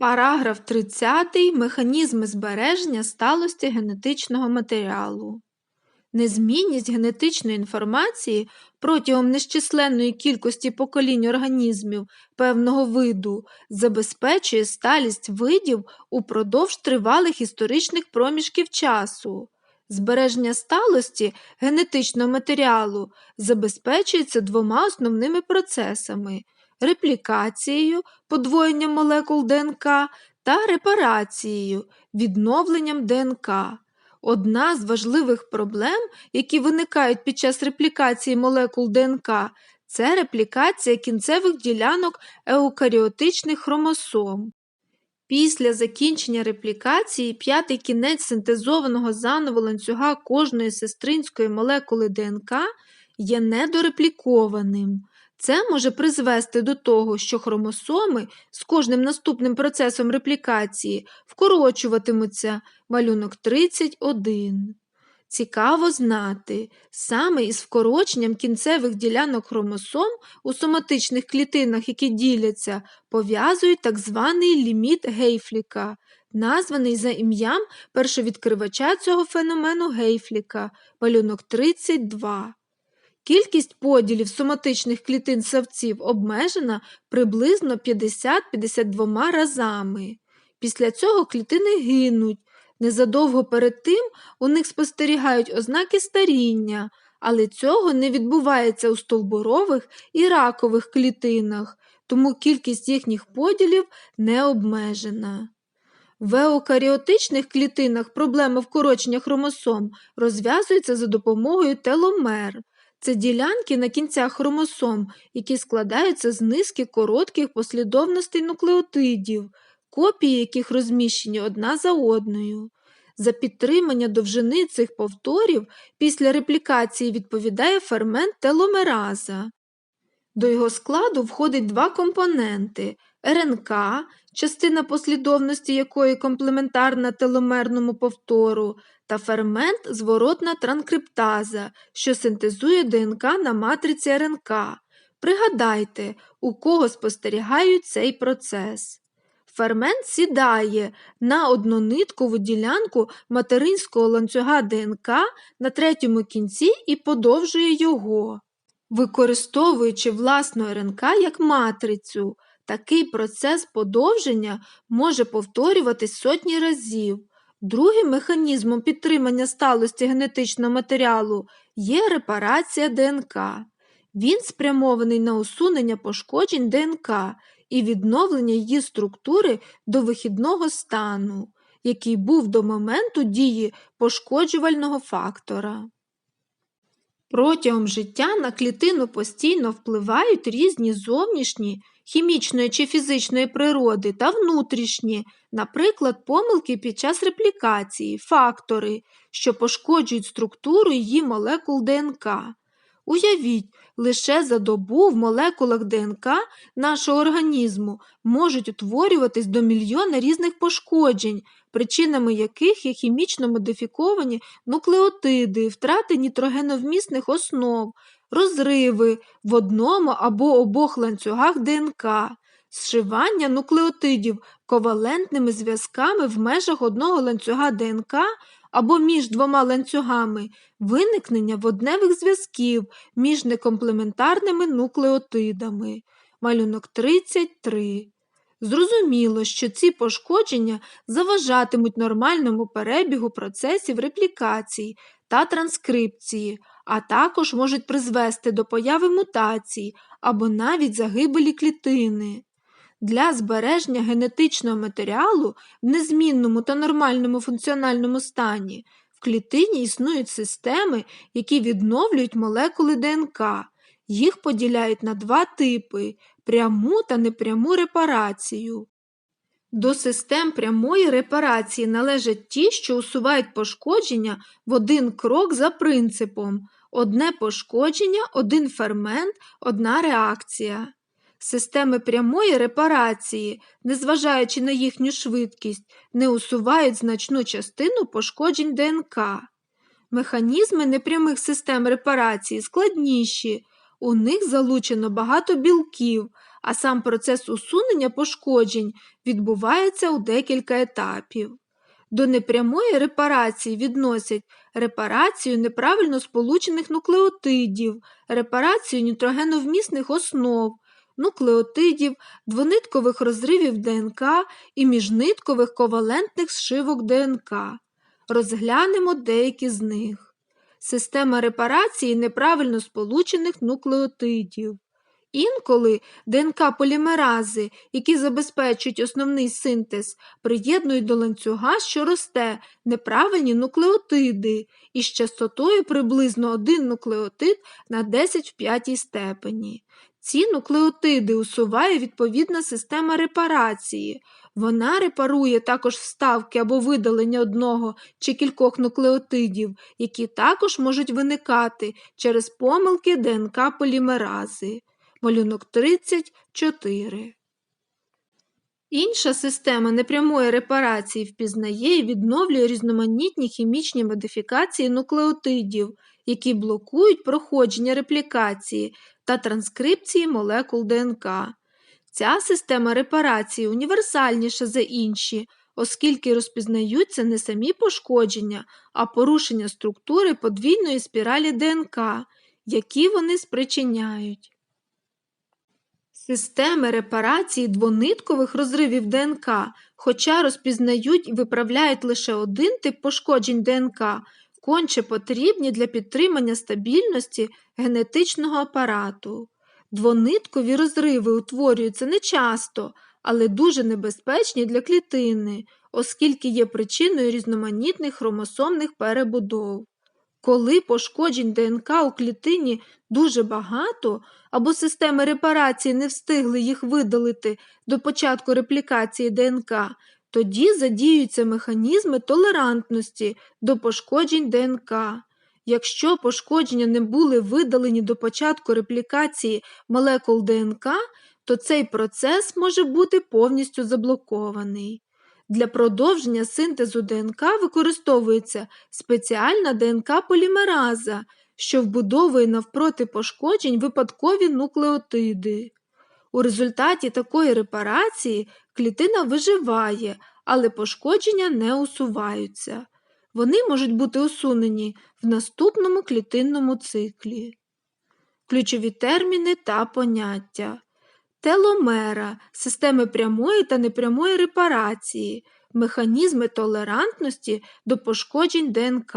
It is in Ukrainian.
Параграф 30. Механізми збереження сталості генетичного матеріалу. Незмінність генетичної інформації протягом нещисленної кількості поколінь організмів певного виду забезпечує сталість видів упродовж тривалих історичних проміжків часу. Збереження сталості генетичного матеріалу забезпечується двома основними процесами реплікацією, подвоєнням молекул ДНК та репарацією, відновленням ДНК. Одна з важливих проблем, які виникають під час реплікації молекул ДНК, це реплікація кінцевих ділянок еукаріотичних хромосом. Після закінчення реплікації п'ятий кінець синтезованого заново ланцюга кожної сестринської молекули ДНК є недореплікованим. Це може призвести до того, що хромосоми з кожним наступним процесом реплікації вкорочуватимуться малюнок 31. Цікаво знати, саме із вкороченням кінцевих ділянок хромосом у соматичних клітинах, які діляться, пов'язують так званий ліміт Гейфліка, названий за ім'ям першовідкривача цього феномену Гейфліка, малюнок 32. Кількість поділів соматичних клітин савців обмежена приблизно 50-52 разами. Після цього клітини гинуть. Незадовго перед тим у них спостерігають ознаки старіння, але цього не відбувається у стовбурових і ракових клітинах, тому кількість їхніх поділів не обмежена. В еукаріотичних клітинах проблема вкорочення хромосом розв'язується за допомогою теломер. Це ділянки на кінцях хромосом, які складаються з низки коротких послідовностей нуклеотидів, копії яких розміщені одна за одною. За підтримання довжини цих повторів після реплікації відповідає фермент теломераза. До його складу входить два компоненти РНК, частина послідовності якої комплементарна теломерному повтору, та фермент зворотна транскриптаза, що синтезує ДНК на матриці РНК. Пригадайте, у кого спостерігають цей процес. Фермент сідає на однониткову ділянку материнського ланцюга ДНК на третьому кінці і подовжує його. Використовуючи власну РНК як матрицю, такий процес подовження може повторюватись сотні разів. Другим механізмом підтримання сталості генетичного матеріалу є репарація ДНК. Він спрямований на усунення пошкоджень ДНК і відновлення її структури до вихідного стану, який був до моменту дії пошкоджувального фактора. Протягом життя на клітину постійно впливають різні зовнішні, хімічної чи фізичної природи та внутрішні, наприклад, помилки під час реплікації, фактори, що пошкоджують структуру її молекул ДНК. Уявіть, лише за добу в молекулах ДНК нашого організму можуть утворюватись до мільйона різних пошкоджень, причинами яких є хімічно модифіковані нуклеотиди, втрати нітрогеновмісних основ, розриви в одному або обох ланцюгах ДНК, зшивання нуклеотидів ковалентними зв'язками в межах одного ланцюга ДНК або між двома ланцюгами, виникнення водневих зв'язків між некомплементарними нуклеотидами. Малюнок 33. Зрозуміло, що ці пошкодження заважатимуть нормальному перебігу процесів реплікації та транскрипції, а також можуть призвести до появи мутацій або навіть загибелі клітини. Для збереження генетичного матеріалу в незмінному та нормальному функціональному стані в клітині існують системи, які відновлюють молекули ДНК. Їх поділяють на два типи пряму та непряму репарацію. До систем прямої репарації належать ті, що усувають пошкодження в один крок за принципом одне пошкодження, один фермент, одна реакція. Системи прямої репарації, незважаючи на їхню швидкість, не усувають значну частину пошкоджень ДНК. Механізми непрямих систем репарації складніші, у них залучено багато білків, а сам процес усунення пошкоджень відбувається у декілька етапів. До непрямої репарації відносять репарацію неправильно сполучених нуклеотидів, репарацію нітрогеновмісних основ, нуклеотидів, двониткових розривів ДНК і міжниткових ковалентних зшивок ДНК. Розглянемо деякі з них. Система репарації неправильно сполучених нуклеотидів. Інколи ДНК-полімерази, які забезпечують основний синтез, приєднують до ланцюга, що росте, неправильні нуклеотиди із частотою приблизно 1 нуклеотид на 10 в п'ятій степені. Ці нуклеотиди усуває відповідна система репарації. Вона репарує також вставки або видалення одного чи кількох нуклеотидів, які також можуть виникати через помилки ДНК полімерази. Малюнок 34. Інша система непрямої репарації впізнає і відновлює різноманітні хімічні модифікації нуклеотидів, які блокують проходження реплікації та транскрипції молекул ДНК. Ця система репарації універсальніша за інші, оскільки розпізнаються не самі пошкодження, а порушення структури подвійної спіралі ДНК, які вони спричиняють. Системи репарації двониткових розривів ДНК, хоча розпізнають і виправляють лише один тип пошкоджень ДНК, конче потрібні для підтримання стабільності генетичного апарату. Двониткові розриви утворюються нечасто, але дуже небезпечні для клітини, оскільки є причиною різноманітних хромосомних перебудов. Коли пошкоджень ДНК у клітині дуже багато, або системи репарації не встигли їх видалити до початку реплікації ДНК, тоді задіюються механізми толерантності до пошкоджень ДНК. Якщо пошкодження не були видалені до початку реплікації молекул ДНК, то цей процес може бути повністю заблокований. Для продовження синтезу ДНК використовується спеціальна ДНК-полімераза, що вбудовує навпроти пошкоджень випадкові нуклеотиди. У результаті такої репарації клітина виживає, але пошкодження не усуваються. Вони можуть бути усунені в наступному клітинному циклі. Ключові терміни та поняття. Теломера, системи прямої та непрямої репарації, механізми толерантності до пошкоджень ДНК.